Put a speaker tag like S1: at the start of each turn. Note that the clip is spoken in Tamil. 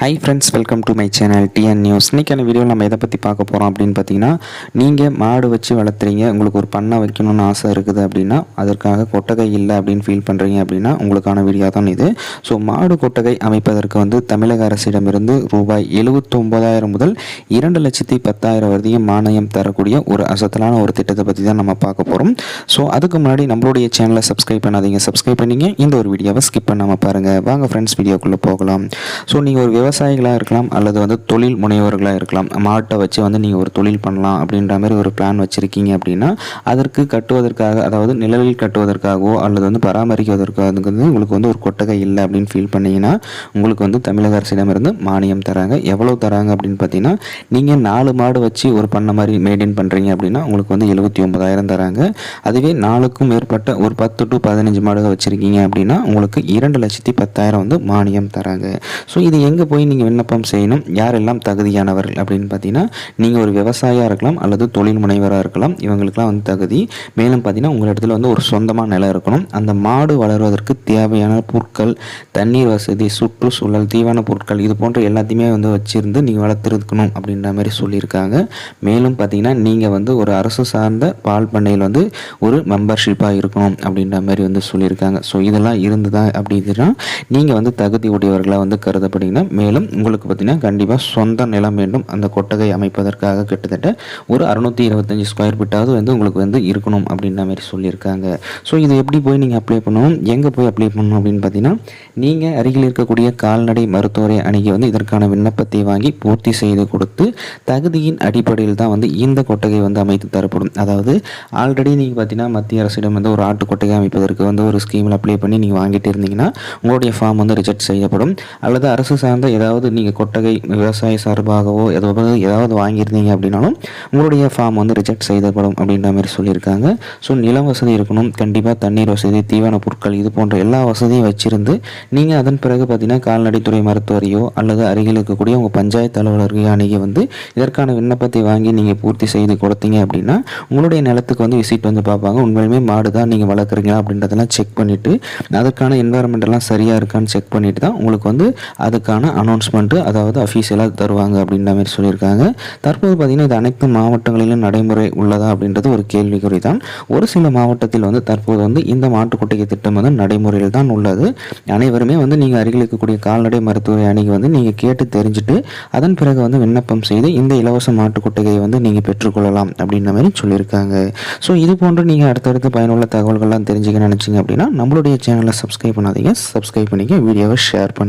S1: Hi friends welcome to my channel TN news இன்றைக்கான வீடியோவில் நம்ம எதை பற்றி பார்க்க போகிறோம் அப்படின்னு பார்த்தீங்கன்னா நீங்கள் மாடு வச்சு வளர்த்துறீங்க உங்களுக்கு ஒரு பண்ணை வைக்கணும்னு ஆசை இருக்குது அப்படின்னா அதற்காக கொட்டகை இல்லை அப்படின்னு ஃபீல் பண்ணுறீங்க அப்படின்னா உங்களுக்கான வீடியோ தான் இது. ஸோ மாடு கொட்டகை அமைப்பதற்கு வந்து தமிழக அரசிடமிருந்து ரூபாய் எழுபத்தொம்போதாயிரம் முதல் இரண்டு லட்சத்தி பத்தாயிரம் வரையும் மானியம் தரக்கூடிய ஒரு அசத்தலான ஒரு திட்டத்தை பற்றி தான் நம்ம பார்க்க போகிறோம் ஸோ அதுக்கு முன்னாடி நம்மளுடைய சேனலை சப்ஸ்கிரைப் பண்ணாதீங்க. சப்ஸ்கிரைப் பண்ணிங்க. இந்த ஒரு வீடியோவை ஸ்கிப் பண்ணாமல் பாருங்கள் வாங்க ஃப்ரெண்ட்ஸ் வீடியோக்குள்ளே போகலாம். ஸோ நீங்கள் ஒரு விவசாயிகளாக இருக்கலாம் அல்லது வந்து தொழில் முனைவோர்களாக இருக்கலாம். மாட்டை வச்சு வந்து நீங்கள் ஒரு தொழில் பண்ணலாம் அப்படின்ற மாதிரி ஒரு பிளான் வச்சுருக்கீங்க அப்படின்னா அதற்கு கட்டுவதற்காக அதாவது நிழலில் கட்டுவதற்காகவோ அல்லது வந்து பராமரிக்குவதற்காக வந்து உங்களுக்கு வந்து ஒரு கொட்டகை இல்லை அப்படின்னு ஃபீல் பண்ணிங்கன்னா உங்களுக்கு வந்து தமிழக அரசிடமிருந்து மானியம் தராங்க. எவ்வளோ தராங்க அப்படின்னு பார்த்தீங்கன்னா நீங்கள் நாலு மாடு வச்சு ஒரு பண்ண மாதிரி மெயின்டைன் பண்ணுறீங்க அப்படின்னா உங்களுக்கு வந்து எழுபத்தி ஒன்பதாயிரம் தராங்க. அதுவே நாலுக்கும் மேற்பட்ட ஒரு பத்து டு பதினஞ்சு மாடுகள் வச்சுருக்கீங்க அப்படின்னா உங்களுக்கு இரண்டு லட்சத்தி பத்தாயிரம் வந்து மானியம் தராங்க. ஸோ இது எங்கே போய் போய் நீங்கள் விண்ணப்பம் செய்யணும். யாரெல்லாம் தகுதியானவர்கள் அப்படின்னு பார்த்தீங்கன்னா நீங்கள் ஒரு விவசாயியாக இருக்கலாம் அல்லது தொழில் முனைவராக இருக்கலாம். இவங்களுக்குலாம் வந்து தகுதி. மேலும் பார்த்தீங்கன்னா உங்கள் இடத்துல வந்து ஒரு சொந்தமாக நிலம் இருக்கணும். அந்த மாடு வளர்வதற்கு தேவையான பொருட்கள் தண்ணீர் வசதி சுற்றுச்சூழல் தீவான பொருட்கள் இது போன்ற எல்லாத்தையுமே வந்து வச்சுருந்து நீங்கள் வளர்த்துருக்கணும் அப்படின்ற மாதிரி சொல்லியிருக்காங்க. மேலும் பார்த்தீங்கன்னா நீங்கள் வந்து ஒரு அரசு சார்ந்த பால் பண்ணையில் வந்து ஒரு மெம்பர்ஷிப்பாக இருக்கணும் அப்படின்ற மாதிரி வந்து சொல்லியிருக்காங்க. ஸோ இதெல்லாம் இருந்ததா அப்படின்னா நீங்கள் வந்து தகுதி உடையவர்களாக வந்து கருதப்படுங்கன்னா மேலும் உங்களுக்கு பார்த்தீங்கன்னா கண்டிப்பாக சொந்த நிலம் வேண்டும். அந்த கொட்டகை அமைப்பதற்காக கிட்டத்தட்ட ஒரு அறுநூற்றி இருபத்தஞ்சி ஸ்கொயர் ஃபீட்டாவது வந்து உங்களுக்கு வந்து இருக்கணும் அப்படின்ற மாதிரி சொல்லியிருக்காங்க. ஸோ இது எப்படி போய் நீங்கள் அப்ளை பண்ணணும்? எங்கே போய் அப்ளை பண்ணணும் அப்படின்னு பார்த்தீங்கன்னா நீங்கள் அருகில் இருக்கக்கூடிய கால்நடை மருத்துவரை அணுகி வந்து இதற்கான விண்ணப்பத்தை வாங்கி பூர்த்தி செய்து கொடுத்து தகுதியின் அடிப்படையில் தான் வந்து இந்த கொட்டகை வந்து அமைத்து தரப்படும். அதாவது ஆல்ரெடி நீங்கள் பார்த்தீங்கன்னா மத்திய அரசிடம் வந்து ஒரு ஆட்டு கொட்டகை அமைப்பதற்கு வந்து ஒரு ஸ்கீமில் அப்ளை பண்ணி நீங்கள் வாங்கிட்டு இருந்தீங்கன்னா உங்களுடைய ஃபார்ம் வந்து ரிஜெக்ட் செய்யப்படும். அல்லது அரசு சார்ந்த ஏதாவது நீங்கள் கொட்டகை விவசாய சார்பாகவோ ஏதாவது ஏதாவது வாங்கியிருந்தீங்க அப்படின்னாலும் உங்களுடைய ஃபார்ம் வந்து ரிஜெக்ட் செய்தப்படும் அப்படின்ற மாதிரி சொல்லியிருக்காங்க. ஸோ நிலம் வசதி இருக்கணும் கண்டிப்பாக தண்ணீர் வசதி தீவன பொருட்கள் இது போன்ற எல்லா வசதியும் வச்சிருந்து நீங்கள் அதன் பிறகு பார்த்தீங்கன்னா கால்நடைத்துறை மருத்துவரையோ அல்லது அருகில் இருக்கக்கூடிய உங்கள் பஞ்சாயத்து அலுவலர்களையோ அணுகி வந்து இதற்கான விண்ணப்பத்தை வாங்கி நீங்கள் பூர்த்தி செய்து கொடுத்தீங்க அப்படின்னா உங்களுடைய நிலத்துக்கு வந்து விசிட் வந்து பார்ப்பாங்க. உண்மையிலுமே மாடு தான் நீங்கள் வளர்க்குறீங்களா அப்படின்றதெல்லாம் செக் பண்ணிவிட்டு அதற்கான என்வாரன்மெண்ட் எல்லாம் சரியாக இருக்கான்னு செக் பண்ணிவிட்டு தான் உங்களுக்கு வந்து அதுக்கான அனௌன்ஸ்மெண்ட்டு அதாவது அஃபீஷியலாக தருவாங்க அப்படின்ற மாதிரி சொல்லியிருக்காங்க. தற்போது பார்த்திங்கன்னா இது அனைத்து மாவட்டங்களிலும் நடைமுறை உள்ளதா அப்படின்றது ஒரு கேள்விக்குறி தான் ஒரு சில மாவட்டத்தில் வந்து தற்போது வந்து இந்த மாட்டுக்கொட்டகை திட்டம் வந்து நடைமுறையில் தான் உள்ளது. அனைவருமே வந்து நீங்கள் அருகில் இருக்கக்கூடிய கால்நடை மருத்துவரை அணிக்கு வந்து நீங்கள் கேட்டு தெரிஞ்சுட்டு அதன் பிறகு வந்து விண்ணப்பம் செய்து இந்த இலவச மாட்டுக்கொட்டகையை வந்து நீங்கள் பெற்றுக்கொள்ளலாம் அப்படின்ற மாதிரி சொல்லியிருக்காங்க. ஸோ இது போன்று நீங்கள் அடுத்தடுத்து பயனுள்ள தகவல்கள்லாம் தெரிஞ்சுக்க நினச்சிங்க அப்படின்னா நம்மளுடைய சேனலை சப்ஸ்கிரைப் பண்ணாதீங்க. சப்ஸ்கிரைப் பண்ணிக்க வீடியோவை ஷேர் பண்ணி.